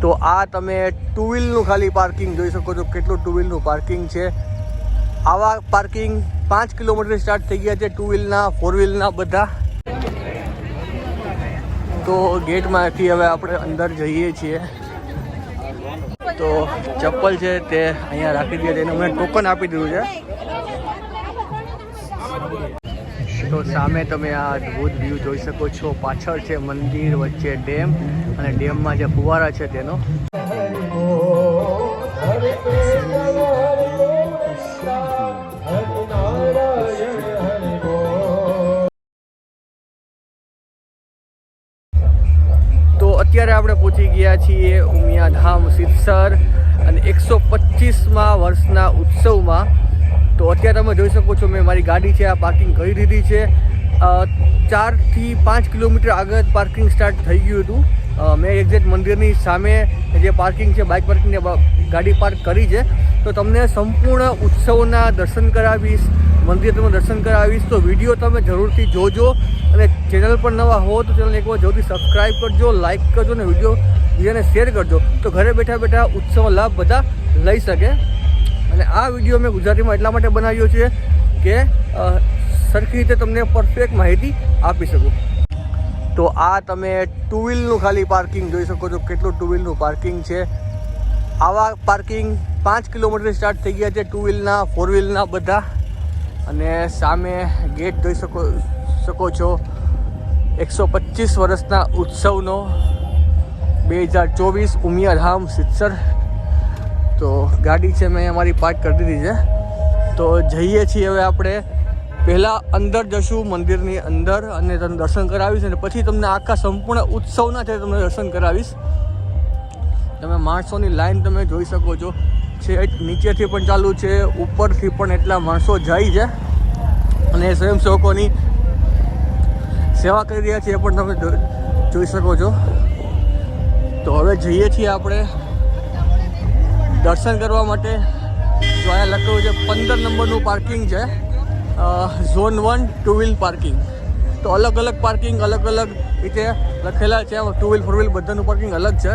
તો આ તમે ટુ વ્હીલનું ખાલી પાર્કિંગ જોઈ શકો છો કેટલું ટુ વ્હીલનું પાર્કિંગ છે. આવા પાર્કિંગ પાંચ કિલોમીટર સ્ટાર્ટ થઈ ગયા છે ટુ વ્હીલના ફોર વ્હીલના બધા. તો ગેટમાંથી હવે આપણે અંદર જઈએ છીએ. તો ચપ્પલ છે તે અહીંયા રાખી દીધા તેને મેં ટોકન આપી દીધું છે. તો સામે તમે આ અદ્ભુત વ્યૂ જોઈ શકો છો. પાછળ છે મંદિર, વચ્ચે ડેમ અને ડેમમાં જે ફુવારા છે તેનો. તો અત્યારે આપણે પહોંચી ગયા છીએ ઉમિયાધામ સિરસર અને એકસો પચીસમાં વર્ષના ઉત્સવમાં. તો અત્યારે તમે જોઈ શકો છો, મેં મારી ગાડી છે, આ પાર્કિંગ કરી દીધી છે. ચારથી પાંચ કિલોમીટર આગળ પાર્કિંગ સ્ટાર્ટ થઈ ગયું હતું. મેં એક્ઝેક્ટ મંદિરની સામે જે પાર્કિંગ છે બાઇક પાર્કિંગ ગાડી પાર્ક કરી છે. તો તમને સંપૂર્ણ ઉત્સવના દર્શન કરાવીશ મંદિર તમે દર્શન કરાવીશ. તો વીડિયો તમે જરૂરથી જોજો અને ચેનલ પર નવા હો તો ચેનલ એકવાર જરૂરથી સબસ્ક્રાઈબ કરજો લાઇક કરજો અને વીડિયો બીજાને શેર કરજો. તો ઘરે બેઠા બેઠા ઉત્સવનો લાભ બધા લઈ શકે. અને આ વીડિયો મેં ગુજરાતીમાં એટલા માટે બનાવ્યો છે કે સરખી રીતે તમને પરફેક્ટ માહિતી આપી શકું. તો આ તમે ટુ વ્હીલનું ખાલી પાર્કિંગ જોઈ શકો છો, કેટલું ટુ વ્હીલનું પાર્કિંગ છે. આવા પાર્કિંગ પાંચ કિલોમીટર સ્ટાર્ટ થઈ ગયા છે ટુ વ્હીલના ફોર વ્હીલના બધા. અને સામે ગેટ જોઈ શકો શકો છો એકસો પચીસ વર્ષના ઉત્સવનો બે હજાર ચોવીસ ઉમિયાધામ સિત્સર. તો ગાડી છે મેં અમારી પાર્ક કરી દીધી છે. તો જઈએ છીએ હવે આપણે પહેલાં અંદર જશું, મંદિરની અંદર, અને તમને દર્શન કરાવીશ, અને પછી તમને આખા સંપૂર્ણ ઉત્સવના છે તમને દર્શન કરાવીશ. તમે માણસોની લાઈન તમે જોઈ શકો છો. છે નીચેથી પણ ચાલુ છે, ઉપરથી પણ એટલા માણસો જાય છે. અને સ્વયંસેવકોની સેવા કરી રહ્યા છે, એ પણ તમે જોઈ શકો છો. તો હવે જઈએ છીએ આપણે દર્શન કરવા માટે. જો અહીંયા લખેલું છે, પંદર નંબરનું પાર્કિંગ છે. Zone one two wheel parking. તો અલગ અલગ પાર્કિંગ, અલગ અલગ રીતે લખેલા છે. ટુ વ્હીલ, ફોર વ્હીલ બધાનું પાર્કિંગ અલગ છે.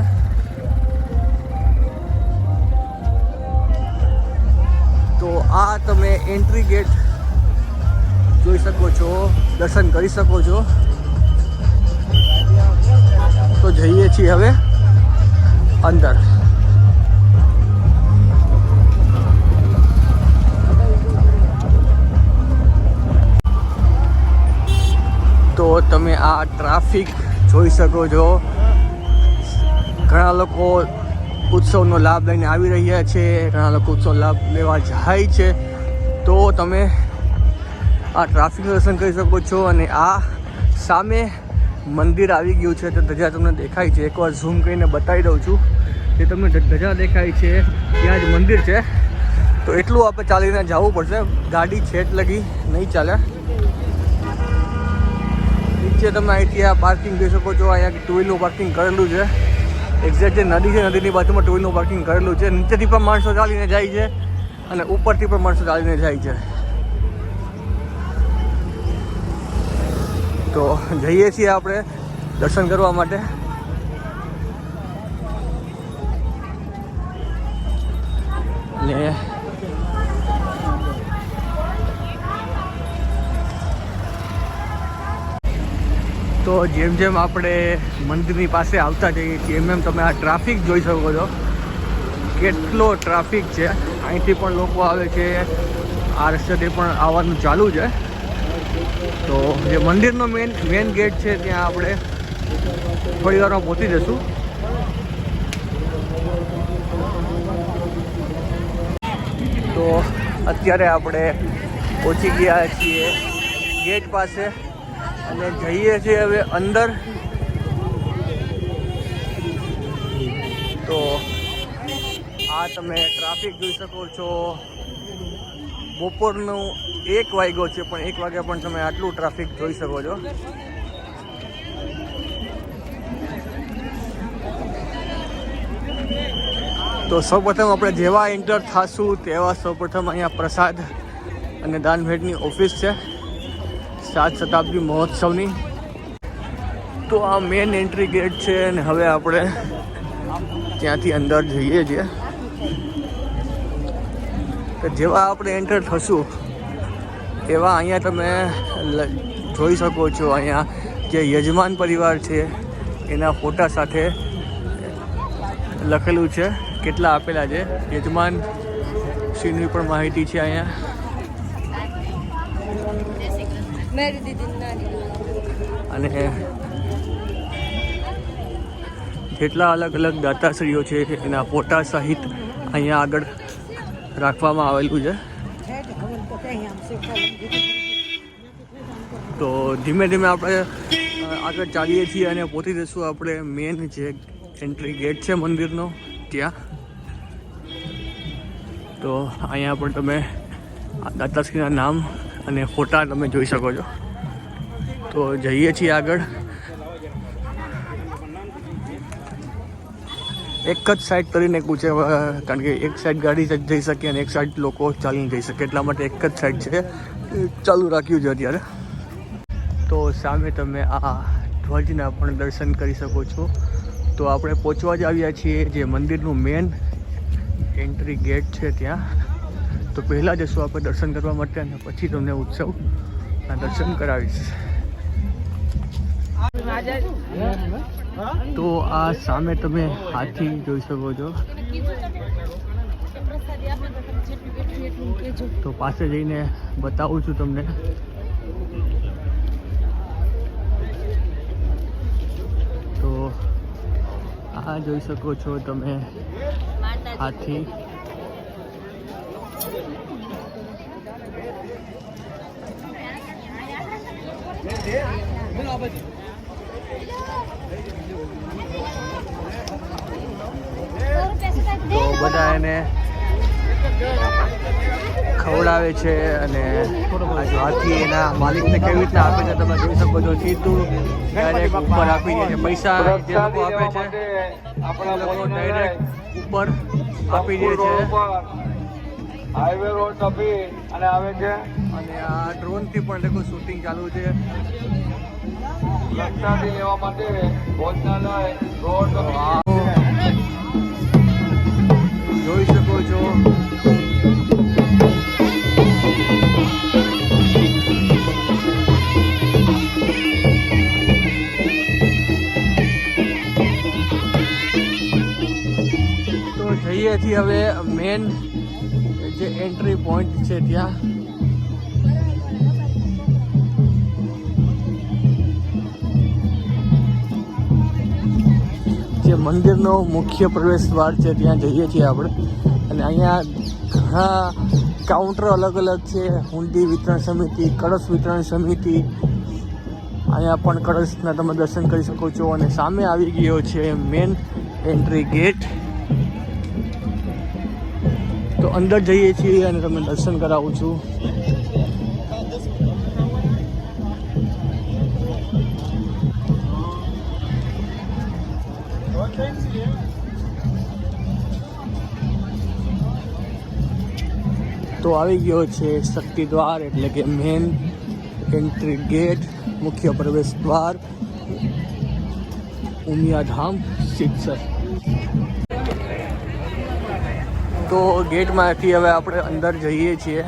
તો આ તમે એન્ટ્રી ગેટ જોઈ શકો છો, દર્શન કરી શકો છો. તો જઈએ છીએ હવે અંદર. તો તમે આ ટ્રાફિક જોઈ શકો છો. ઘણા લોકો ઉત્સવનો લાભ લઈને આવી રહ્યા છે, ઘણા લોકો ઉત્સવ લાભ લેવા જાય છે. તો તમે આ ટ્રાફિકનું દર્શન કરી શકો છો અને આ સામે મંદિર આવી ગયું છે. તો ધજા તમને દેખાય છે. એકવાર ઝૂમ કરીને બતાવી દઉં છું જે તમને ધજા દેખાય છે. ત્યાં જ મંદિર છે. તો એટલું આપણે ચાલીને જવું પડશે. ગાડી છેટ લગી, નહીં ચાલે. નીચે તમે અહીંથી આ પાર્કિંગ જોઈ શકો છો. અહીંયા ટુ વ્હીલનું પાર્કિંગ કરેલું છે. એક્ઝેક્ટ જે નદી છે, નદીની બાજુમાં ટુ વ્હીલનું પાર્કિંગ કરેલું છે. નીચેથી પણ માણસો ચાલીને જાય છે અને ઉપરથી પણ માણસો ચાલીને જાય છે. તો જઈએ છીએ આપણે દર્શન કરવા માટે. ને તો જેમ જેમ આપણે મંદિરની પાસે આવતા જઈએ છીએ, એમ એમ તમે આ ટ્રાફિક જોઈ શકો છો. કેટલો ટ્રાફિક છે. અહીંથી પણ લોકો આવે છે. આ રસ્તેથી પણ આવવાનું ચાલુ છે. તો જે મંદિરનો મેન મેન ગેટ છે, ત્યાં આપણે થોડી વારમાં પહોંચી જશું તો અત્યારે આપણે પહોંચી ગયા છીએ ગેટ પાસે. અને જઈએ છીએ હવે અંદર. તો આ તમે ટ્રાફિક જોઈ શકો છો. બપોરનું એક વાગ્યો છે, પણ એક વાગ્યા પણ તમે આટલું ટ્રાફિક જોઈ શકો છો. તો સૌપ્રથમ આપણે જેવા એન્ટર થાશું, તેવા સૌપ્રથમ અહીંયા પ્રસાદ અને દાનભેટની ઓફિસ છે. સાત શતાબ્દી મહોત્સવની. તો આ મેન એન્ટ્રી ગેટ છે અને હવે આપણે ત્યાંથી અંદર જઈએ છીએ. તો જેવા આપણે એન્ટર થશું, એવા અહીંયા તમે જોઈ શકો છો અહીંયા જે યજમાન પરિવાર છે, એના ફોટા સાથે લખેલું છે, કેટલા આપેલા છે. યજમાન, શ્રીની પણ માહિતી છે અહીંયા. મેરી અને જેટલા અલગ અલગ દાતાશ્રીઓ છે એના ફોટા સહિત અહીંયા આગળ રાખવામાં આવેલું છે. તો ધીમે ધીમે આપણે આગળ ચાલીએ છીએ અને પહોંચી જઈશું આપણે મેન જે એન્ટ્રી ગેટ છે મંદિરનો, ત્યાં. તો અહીંયા પણ તમે દાતાશ્રીના નામ અને ફોટા તમે જોઈ શકો છો. તો જઈએ છીએ આગળ. એક જ સાઈડ કરીને કૂચે કારણ કે એક સાઈડ ગાડી જ જઈ શકે અને એક સાઈડ લોકો ચાલીને જઈ શકે. એટલા માટે એક જ સાઈડ છે. ચાલુ રાખ્યું છે અત્યારે. તો સામે તમે આ ધ્વજના પણ દર્શન કરી શકો છો. તો આપણે પહોંચવા જ આવ્યા છીએ જે મંદિરનું મેન એન્ટ્રી ગેટ છે ત્યાં. તો પહેલાં જશું આપણે દર્શન કરવા માટે અને પછી તમને ઉત્સવના દર્શન કરાવીશ. તો આ સામે તમે હાથી જોઈ શકો છો. તો પાસે જઈને બતાવું છું તમને. તો આ જોઈ શકો છો તમે હાથી. તો બધા એને ખવડાવે છે અને આ હાથી એના માલિકને કેવી રીતના આપે છે તમે જોઈ શકો છો. સીધું ડાયરેક્ટ ઉપર આપી દે છે. પૈસા જે લોકો આપે છે આપણા લોકો ડાયરેક્ટ ઉપર આપી દે છે. હાઈવે રોડ ટપી અને આવે છે. અને આ ડ્રોનથી પણ લોકો શૂટિંગ ચાલુ છે. રસ્તાથી લેવા માટે ભોજનાલય, રોડ જોઈ શકો છો. તો જઈએ છીએ હવે મેન જે એન્ટ્રી પોઈન્ટ છે ત્યાં. જે મંદિરનો મુખ્ય પ્રવેશ દ્વાર છે, ત્યાં જઈએ છીએ આપણે. અને અહીંયા ઘણા કાઉન્ટર અલગ અલગ છે. હુંડી વિતરણ સમિતિ, કળશ વિતરણ સમિતિ. અહીંયા પણ કળશના તમે દર્શન કરી શકો છો અને સામે આવી ગયો છે મેન એન્ટ્રી ગેટ તો અંદર જઈએ છીએ અને તમને દર્શન કરાવું છું. તો આવી ગયો છે શક્તિ દ્વાર એટલે કે મેન એન્ટ્રી ગેટ મુખ્ય પ્રવેશ દ્વાર ઉમિયાધામ શિક્ષક તો ગેટમાંથી હવે આપણે અંદર જઈએ છીએ.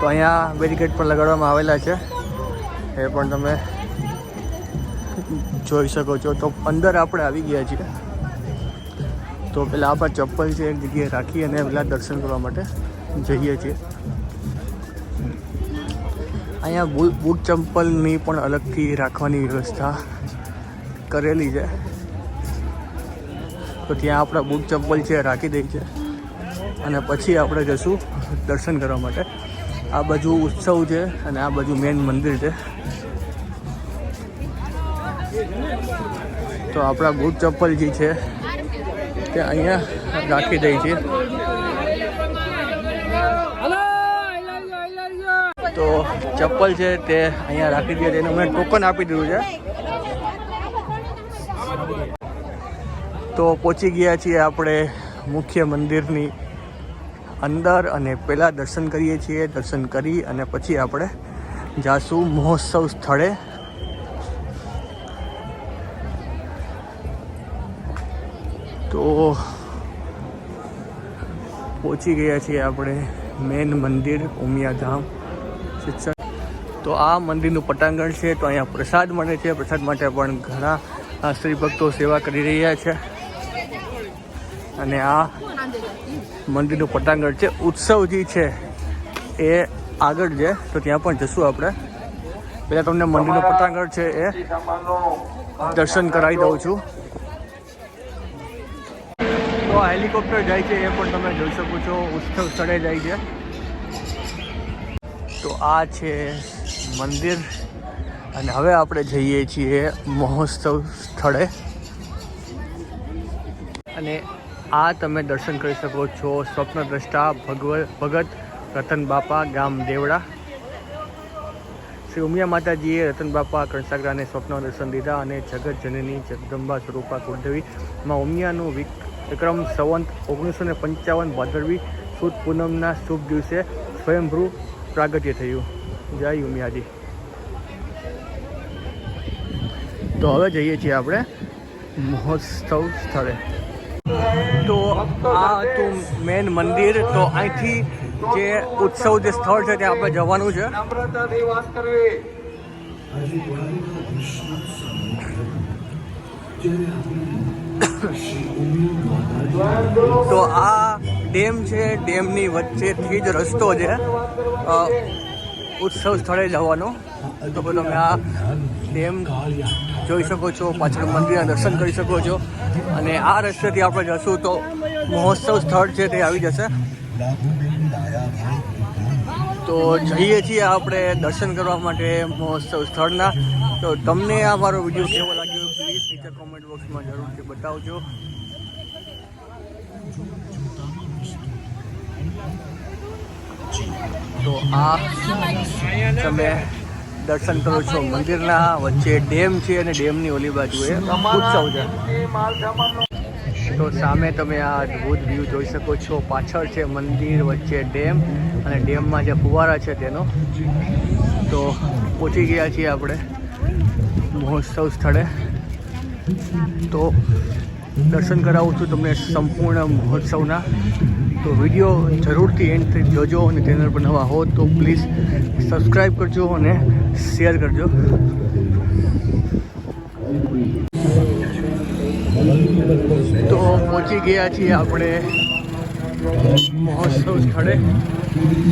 તો અહીંયા બેરિકેડ પણ લગાડવામાં આવેલા છે. એ પણ તમે જોઈ શકો છો. તો અંદર આપણે આવી ગયા છીએ. તો પેલા આપણા ચપ્પલ છે, એક જગ્યાએ રાખી અને પેલા દર્શન કરવા માટે જઈએ છીએ. અહીંયા બૂટ ચંપલની પણ અલગથી રાખવાની વ્યવસ્થા કરેલી છે. તો ત્યાં આપણા બૂટ ચંપલ છે, રાખી દઈ છે. અને પછી આપણે જશું દર્શન કરવા માટે. આ બાજુ ઉત્સવ છે અને આ બાજુ મેન મંદિર છે. તો આપણા બૂટ ચંપલ જે છે તે અહીંયા રાખી દઈ છે. તો ચપ્પલ છે તે અહીંયા રાખી દે છે એને મેં ટોકન આપી દીધું છે. તો પહોંચી ગયા છીએ આપણે મુખ્ય મંદિરની અંદર અને પહેલાં દર્શન કરીએ છીએ. દર્શન કરી અને પછી આપણે જાસુ મહોત્સવ સ્થળે. તો પહોંચી ગયા છીએ આપણે મેન મંદિર ઉમિયાધામ શિક્ષણ તો આ મંદિરનું પટાંગણ છે, તો અહીંયા પ્રસાદ મળે છે. પ્રસાદ માટે પણ ઘણા સ્ત્રી ભક્તો સેવા કરી રહ્યા છે. અને આ મંદિરનું પટાંગણ છે ઉત્સવ જે છે. એ આગળ છે, તો ત્યાં પણ જશું આપણે. પહેલાં તમને મંદિરનું પટાંગણ છે, એ દર્શન કરાવી દઉં છું. આ હેલિકોપ્ટર જાય છે એ પણ તમે જોઈ શકો છો. ઉત્સવ સ્થળે જાય છે. તો આ છે મંદિર. અને હવે આપણે જઈએ છીએ મહોત્સવ સ્થળે. અને આ તમે દર્શન કરી શકો છો સ્વપ્નદ્રષ્ટા, ભગવ, ભગત, રતન બાપા, ગામ દેવડા. શ્રી ઉમિયા માતાજીએ રતન બાપા કણસાગરાને સ્વપ્ન દર્શન દીધા અને જગત જનની જગદંબા સ્વરૂપા કુળદેવી ઉમિયાનું વિક વિક્રમ સંવંત ઓગણીસો ને પંચાવન ભાદરવી સુદ પૂનમના શુભ દિવસે સ્વયંભૂ પ્રાગટ્ય થયું. જય ઉમિયાજી. તો હવે જઈએ છીએ આપણે મહોત્સવ સ્થળે. તો આ હતું મેન મંદિર. તો અહીંથી જે ઉત્સવ જે સ્થળ છે ત્યાં આપણે જવાનું છે. જ્યારે કરવી તો આ ડેમ છે, ડેમની વચ્ચેથી જ રસ્તો છે. ઉત્સવ સ્થળે જવાનો. તો તમે આ ડેમ જોઈ શકો છો, પાછળ મંદિરના દર્શન કરી શકો છો. અને આ રસ્તેથી આપણે જશું તો મહોત્સવ સ્થળ છે તે આવી જશે. તો જઈએ છીએ આપણે દર્શન કરવા માટે મહોત્સવ સ્થળના. તો તમને આ મારો વીડિયો કેવો લાગ્યો? કોમેન્ટ બોક્સમાં જરૂરથી બતાવજો. તો આ તમે દર્શન કરો છો મંદિરના, વચ્ચે ડેમ છે અને ડેમની ઓલી બાજુએ ઉત્સવ છે. તો સામે તમે આ અદ્ભુત વ્યૂ જોઈ શકો છો. પાછળ છે મંદિર, વચ્ચે ડેમ અને ડેમમાં જે ફુવારા છે તેનો. તો પહોંચી ગયા છીએ આપણે મહોત્સવ સ્થળે. તો દર્શન કરાવું છું તમને સંપૂર્ણ મહોત્સવના. તો વીડિયો જરૂરથી એન્ડ જોજો અને ચેનલ પર નવા હો તો પ્લીઝ સબસ્ક્રાઈબ કરજો અને શેર કરજો. તો પહોંચી ગયા છીએ આપણે મહોત્સવ સ્થળે.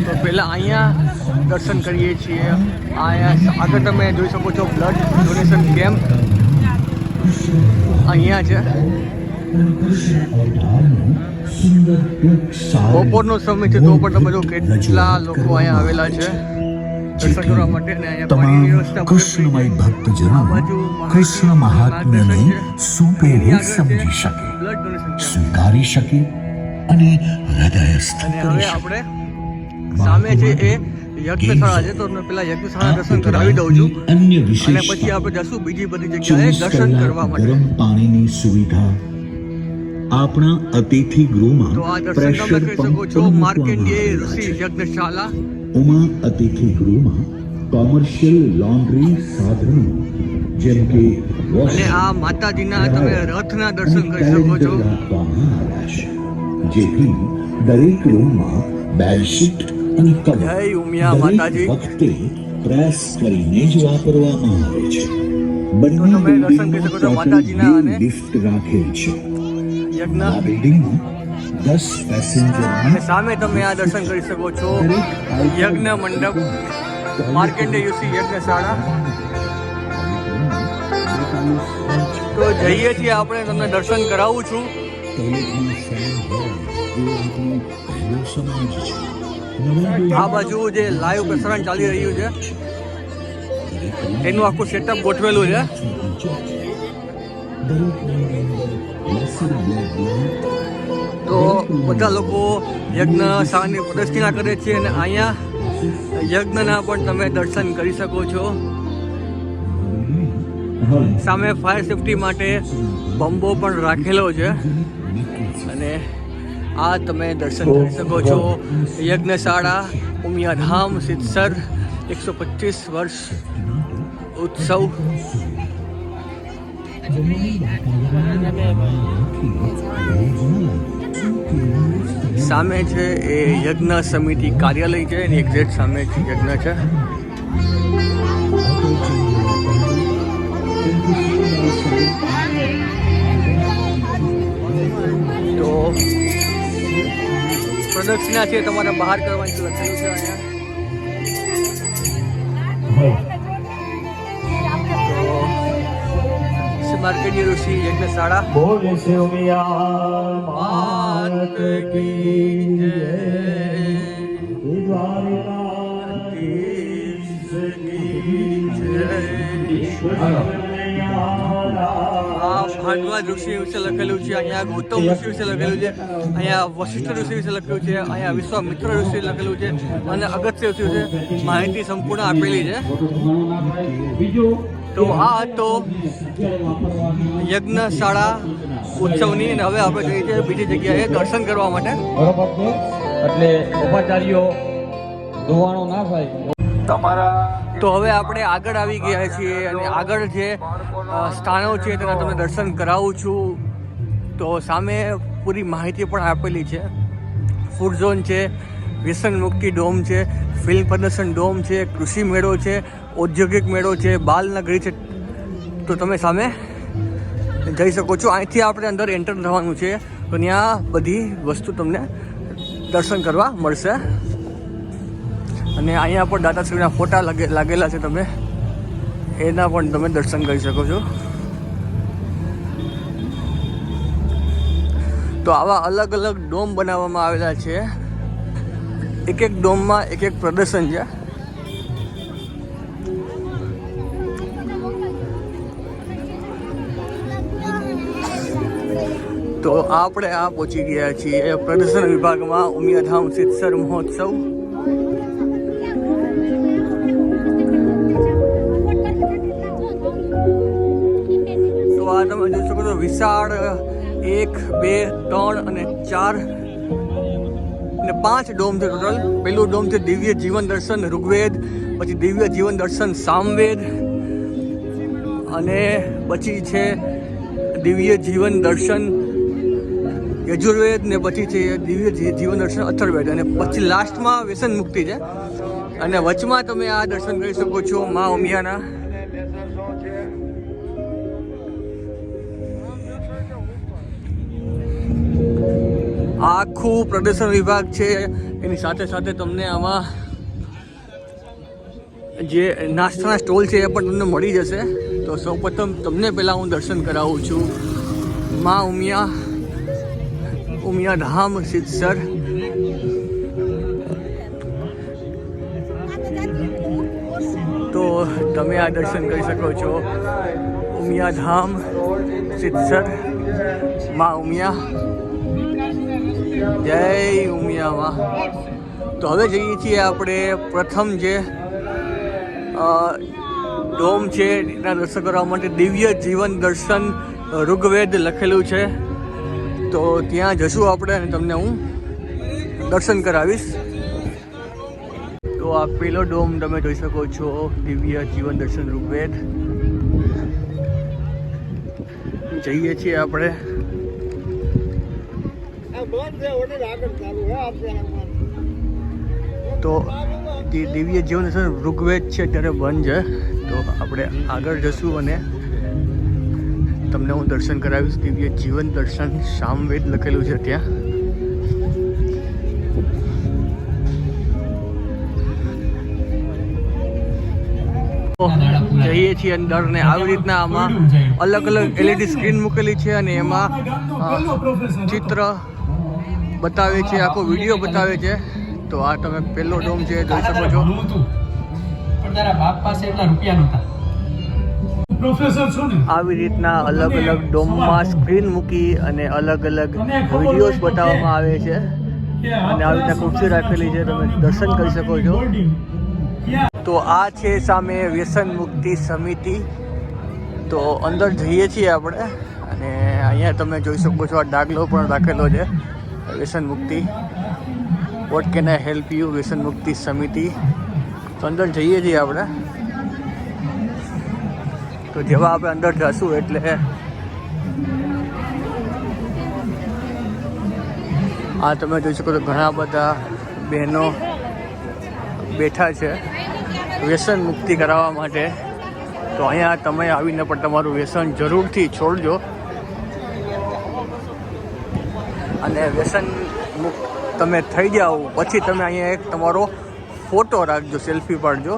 તો પહેલાં અહીંયા દર્શન કરીએ છીએ. અહીંયા આગળ તમે જોઈ શકો છો બ્લડ ડોનેશન કેમ્પ. અહીંયા છે. બપોરનો સમય છે તો પણ તમે જો કેટલા લોકો અહીંયા આવેલા છે. તમામ કૃષ્ણમય ભક્તજનો કૃષ્ણ મહાત્મ્યને સુપેરે સમજી શકે સ્વીકારી શકે અને હૃદયસ્થ કરી શકે. સામે છે એ યજ્ઞશાળા છે તો પેલા યજ્ઞશાળા દર્શન કરાવી દઉં છું. અન્ય અને પછી આપણે જશું બીજી બધી જગ્યાએ દર્શન કરવા માટે. પાણીની સુવિધા આપણા અતિથિ ગૃહમાં પ્રેશર પંપ ઋષિ યજ્ઞશાળા. ઉમા અતિથિ ગૃહમાં કોમર્શિયલ લોન્ડ્રી સાધનો જેમ કે અને આ માતાજીના તમે રથના દર્શન કરી શકો છે. જેથી દરેક રૂમમાં બેડશીટ અને દરેક. વખતે પ્રેસ કરીને જ વાપરવામાં આવે છે. બંને બિલ્ડિંગમાં માતાજીના ટોટલ બે લિફ્ટ રાખેલ છે. આ બિલ્ડિંગમાં દસ સામે તમે આ દર્શન કરી શકો છો. યજ્ઞ મંડપ. માર્કેન્ડેય યુસી યજ્ઞશાળા. તો જઈએ છીએ આપણે તમને દર્શન કરાવું છું. ટોયલેટમાં ફેન હોય એવો આપણો પહેલો સમાજ છે. આ બાજુ જે લાઈવ પ્રસારણ ચાલી રહ્યું છે, એનું આખું સેટઅપ ગોઠવેલું છે. તો બધા લોકો યજ્ઞ શાહની પ્રદક્ષિણા કરે છે અને અહીંયા યજ્ઞના પણ તમે દર્શન કરી શકો છો. સામે ફાયર સેફટી માટે બમ્બો પણ રાખેલો છે. આ તમે દર્શન કરી શકો છો. યજ્ઞશાળા ઉમિયાધામ સિદ્ધસર, એકસો પચીસ વર્ષ ઉત્સવ. સામે છે એ યજ્ઞ સમિતિ કાર્યાલય છે, એની એક્ઝેક્ટ સામે યજ્ઞ છે. તો પ્રદક્ષિણા છે તમારે બહાર કરવાની લખેલું છે અહીંયા. માર્કેટની ઋષિ યજ્ઞશાળા બોલે શિવમિયા માત કી જય. આ ભાંડવા ઋષિ વિશે લખેલું છે અહીંયા ગૌતમ ઋષિ વિશે લખેલું છે અહીંયા વશિષ્ઠ ઋષિ વિશે લખેલું છે અહીંયા વિશ્વામિત્ર ઋષિ લખેલું છે અને અગત્ય ઋષિ વિશે માહિતી સંપૂર્ણ આપેલી છે. તો આ તો યજ્ઞશાળા ઉત્સવની અને હવે આપણે જઈએ છીએ બીજી જગ્યાએ દર્શન કરવા માટે. એટલે ઉપાચાર્યો ધોવાણો ના થાય. તમારા તો હવે આપણે આગળ આવી ગયા છીએ અને આગળ જે સ્થાનો છે તેના તમને દર્શન કરાવું છું. તો સામે પૂરી માહિતી પણ આપેલી છે. ફૂડ ઝોન છે, વ્યસન મુક્તિ ડોમ છે ફિલ્મ પ્રદર્શન ડોમ છે, કૃષિ મેળો છે, ઔદ્યોગિક મેળો છે બાલનગરી છે. તો તમે સામે જઈ શકો છો. અહીંથી આપણે અંદર એન્ટર થવાનું છે. તો ત્યાં બધી વસ્તુ તમને દર્શન કરવા મળશે. અને અહીંયા પણ દાદાશ્રીના ફોટા લાગે લાગેલા છે તમે. એના પણ તમે દર્શન કરી શકો છો. તો આવા અલગ અલગ ડોમ બનાવવામાં આવેલા છે. એક એક ડોમમાં એક એક પ્રદર્શન છે. તો આપણે આ પહોંચી ગયા છીએ પ્રદર્શન વિભાગમાં ઉમિયાધામ સિત્સર મહોત્સવ. તમે જોઈ શકો છો વિશાળ, એક, બે, ત્રણ અને ચાર ને પાંચ ડોમ છે ટોટલ. પેલું ડોમ છે દિવ્ય જીવન દર્શન, ઋગ્વેદ, પછી દિવ્ય જીવન દર્શન, સામવેદ, અને પછી છે દિવ્ય જીવન દર્શન, યજુર્વેદ, ને પછી છે દિવ્ય જીવન દર્શન અથર્વેદ અને પછી લાસ્ટમાં વ્યસન મુક્તિ છે. અને વચમાં તમે આ દર્શન કરી શકો છો મા ઉમિયાના. આખું પ્રદર્શન વિભાગ છે. એની સાથે સાથે તમને આમાં જે નાસ્તાના સ્ટોલ છે એ પણ તમને મળી જશે. તો સૌપ્રથમ તમને પહેલાં હું દર્શન કરાવું છું. મા ઉમિયા ઉમિયા ધામ સિદ્ધસર તો તમે આ દર્શન કરી શકો છો. ઉમિયા ધામ સિદ્ધસર મા ઉમિયા. જય ઉમિયામાં તો હવે જઈએ છીએ આપણે પ્રથમ જે ડોમ છે, એના દર્શન કરવા માટે દિવ્ય જીવન દર્શન ઋગ્વેદ લખેલું છે. તો ત્યાં જશું આપણે અને તમને હું દર્શન કરાવીશ. તો આ પેલો ડોમ તમે જોઈ શકો છો, દિવ્ય જીવન દર્શન ઋગ્વેદ. જઈએ છીએ આપણે. તો દિવ્ય જીવન ઋગ્વેદ છે, ત્યારે વન છે. તો આપણે આગળ જશું અને તમને હું દર્શન કરાવીશ. દિવ્ય જીવન દર્શન, સામવેદ લખેલું છે ત્યાં. જઈએ છીએ અંદર ને આવી રીતના આમાં અલગ અલગ એલઈડી સ્ક્રીન મૂકેલી છે અને એમાં ચિત્ર બતાવે છે આખો વીડિયો બતાવે છે. તો આ તમે પહેલો ડોમ છે જોઈ શકો છો. પણ તારા બાપ પાસે એટલા રૂપિયા નહોતા. આવી રીતના અલગ અલગ ડોમમાં સ્ક્રીન મૂકી અને અલગ અલગ વિડીયોઝ બતાવવામાં આવે છે. અને આવી રીતના ખુરશી રાખેલી છે તમે દર્શન કરી શકો છો. તો આ છે સામે વ્યસન મુક્તિ સમિતિ. તો અંદર જઈએ છીએ આપણે. અને અહીંયા તમે જોઈ શકો છો આ ડાગલો પણ રાખેલો છે. વ્યસન મુક્તિ. What can I help you વ્યસન મુક્તિ સમિતિ. તો અંદર જઈએ છીએ આપણે. તો જેવા આપણે અંદર જશું એટલે આ તમે જોઈ શકો તો ઘણા બધા બહેનો બેઠા છે વ્યસન મુક્તિ કરાવવા માટે. તો અહીંયા તમે આવીને પણ તમારું વ્યસન જરૂરથી છોડજો. અને વ્યસન મુક્ત તમે થઈ જાઓ પછી તમે અહીંયા એક તમારો ફોટો રાખજો, સેલ્ફી પાડજો.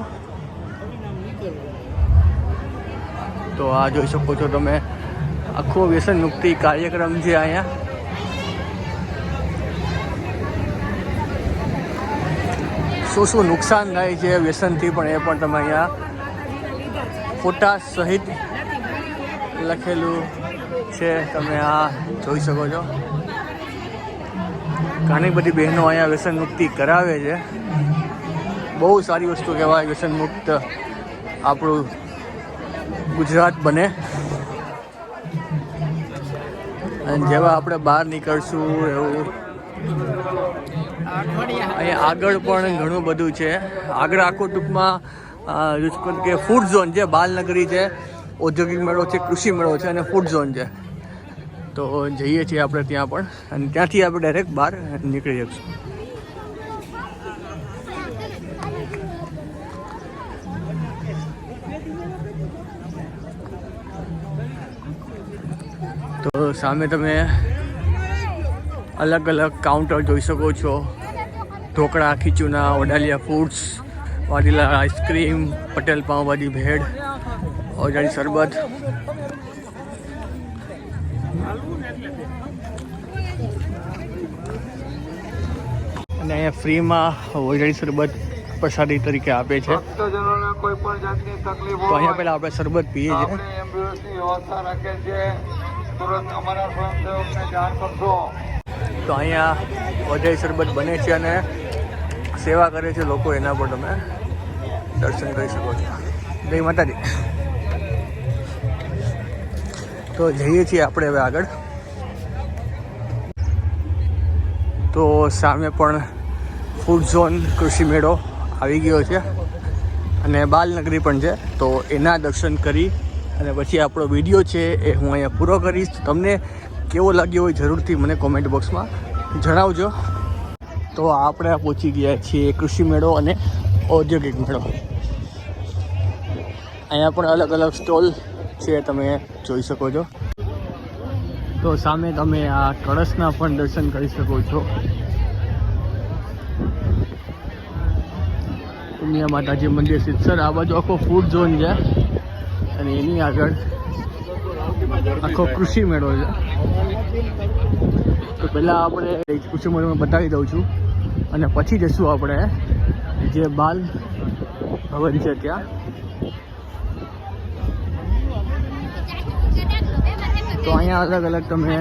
તો આ જોઈ શકો છો તમે. આખો વ્યસન મુક્તિ કાર્યક્રમ છે અહીંયા. શું શું નુકસાન થાય છે વ્યસનથી પણ એ પણ તમે અહીંયા ફોટા સહિત લખેલું છે. તમે આ જોઈ શકો છો. ઘણી બધી બહેનો અહીંયા વ્યસન મુક્તિ કરાવે છે. બહુ સારી વસ્તુ કહેવાય વ્યસન મુક્ત આપણું ગુજરાત બને. અને જેવા આપણે બહાર નીકળશું એવું. અહીંયા આગળ પણ ઘણું બધું છે. આગળ આખું ટૂંકમાં કે ફૂડ ઝોન છે, બાલનગરી છે, ઔદ્યોગિક મેળો છે, કૃષિ મેળો છે અને ફૂડ ઝોન છે. તો જઈએ છીએ આપણે ત્યાં પણ અને ત્યાંથી આપણે ડાયરેક્ટ બહાર નીકળી જઈશું તો સામે તમે અલગ અલગ કાઉન્ટર જોઈ શકો છો. ઢોકળા, ખીચુના ઓડાલિયા foods Vadilal ice cream Patel pav bhaji bhel ઓજાળી શરબત. અને અહીંયા ફ્રીમાં ઓજારી શરબત પ્રસાદી તરીકે આપે છે. કોઈ પણ તો અહીંયા પહેલાં આપણે શરબત પીએ છીએ. તો અહીંયા વજાઈ શરબત બને છે અને સેવા કરે છે લોકો એના પર તમે દર્શન કરી શકો છો. જય માતાજી. તો જઈએ છીએ આપણે હવે આગળ. તો સામે પણ ફૂડ ઝોન કૃષિ મેળો આવી ગયો છે. અને બાલનગરી પણ છે. તો એના દર્શન કરી અને પછી આપણો વીડિયો છે એ હું અહીંયા પૂરો કરીશ. તમને કેવો લાગ્યો હોય જરૂરથી મને કોમેન્ટ બોક્સમાં જણાવજો. તો આપણે પહોંચી ગયા છીએ કૃષિ મેળો અને ઔદ્યોગિક મેળો. અહીંયા પણ અલગ અલગ સ્ટોલ છે, તમે જોઈ શકો છો. તો સામે તમે આ કળશના પણ દર્શન કરી શકો છો. ઉમિયા માતાજી મંદિર સિત્સર આ બાજુ આખો ફૂડ ઝોન છે. અને એની આગળ આખો કૃષિ મેળો છે. તો પહેલાં આપણે કૃષિ મેળો બતાવી દઉં છું. અને પછી જઈશું આપણે જે બાલ ભવન છે ત્યાં. તો અહીંયા અલગ અલગ તમે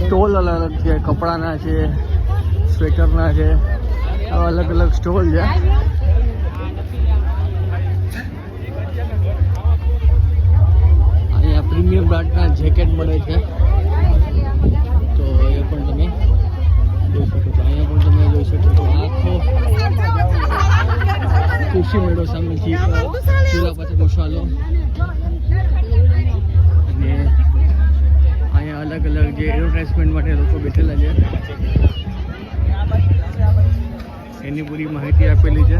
સ્ટોલ અલગ અલગ છે, કપડાના છે, સ્વેટરના છે. અલગ અલગ સ્ટોલ છે. અહીંયા પ્રીમિયમ બ્રાન્ડના જેકેટ મળે છે. તો એ પણ તમે જોઈ શકો છો. અહીંયા પણ તમે જોઈ શકો છો. આખો કૃષિ મેળો સામે ચૂલા પાસે મસાલો અને અહીંયા અલગ અલગ જે એડવર્ટાઇઝમેન્ટ માટે લોકો બેઠેલા છે. એની પૂરી માહિતી આપેલી છે.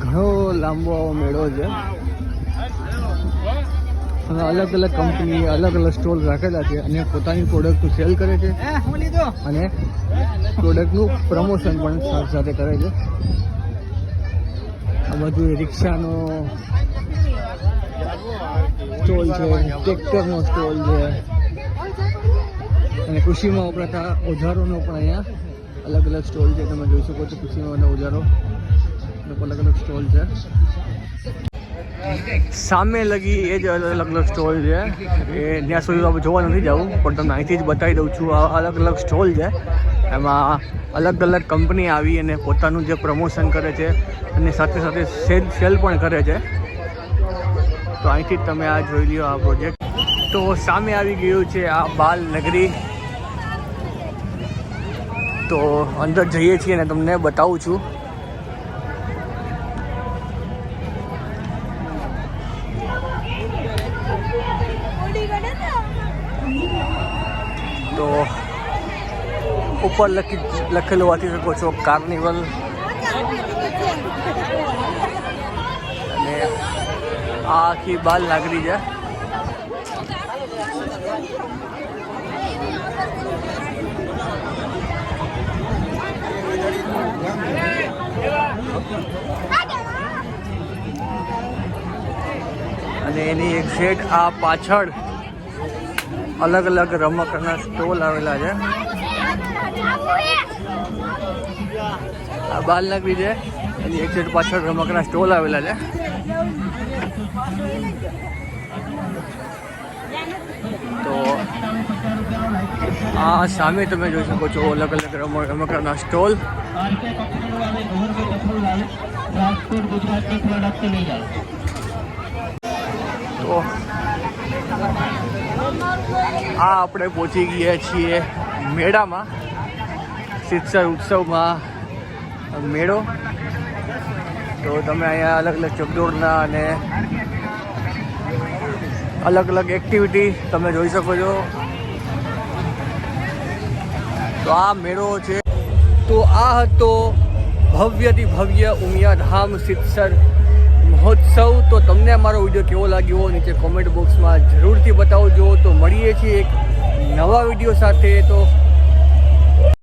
ઘણો લાંબો મેળો છે. અલગ અલગ કંપની અલગ અલગ સ્ટોલ રાખેલા છે અને પોતાની પ્રોડક્ટ સેલ કરે છે. અને પ્રોડક્ટનું પ્રમોશન પણ સાથે સાથે કરે છે. આ બધું રિક્ષાનો સ્ટોલ છે, ટ્રેક્ટરનો સ્ટોલ છે. અને કૃષિમાં વપરાતા ઓજારોનો પણ અહીંયા અલગ અલગ સ્ટોલ છે, તમે જોઈ શકો છો કૃષિમાં ઓજારો. અલગ અલગ સ્ટોલ છે. સામે લગી એ જ અલગ અલગ સ્ટોલ છે. એ ત્યાં સુધી આપણે જોવા નથી જવું પણ તમને અહીંથી જ બતાવી દઉં છું. આ અલગ અલગ સ્ટોલ છે. એમાં અલગ અલગ કંપની આવી અને પોતાનું જે પ્રમોશન કરે છે અને સાથે સાથે સેલ સેલ પણ કરે છે. તો અહીંથી તમે આ જોઈ લ્યો આ પ્રોજેક્ટ. તો તો સામે આવી ગયું છે આ બાલ નગરી. તો અંદર જઈએ છીએ અને તમને બતાવું છું. તો ઉપર લખી લખેલું વાંચી શકો છો, કાર્નિવલ. અને આ આખી બાલ નાગરી છે. અને એની એક સેટ આ પાછળ અલગ અલગ રમકડાના સ્ટોલ આવેલા છે. આ બાલનગરી છે. એની એક્ઝેક્ટ પાછળ રમકના સ્ટોલ આવેલા છે. તો આ સામે તમે જોઈ શકો છો અલગ અલગ રમ, રમકડાના સ્ટોલ. તો આ આપણે પહોંચી ગયા છીએ મેળામાં. શિક્ષણ ઉત્સવમાં મેળો. તો તમે અહીંયા અલગ અલગ ચકડોળના અને અલગ અલગ એક્ટિવિટી તમે જોઈ શકો છો. તો આ મેળો છે. તો આ હતો ભવ્યથી ભવ્ય ઉમિયાધામ શિક્ષર મહોત્સવ તો તમને અમારો વીડિયો કેવો લાગ્યો નીચે કોમેન્ટ બોક્સમાં જરૂરથી બતાવજો. તો મળીએ છીએ એક નવા વીડિયો સાથે. તો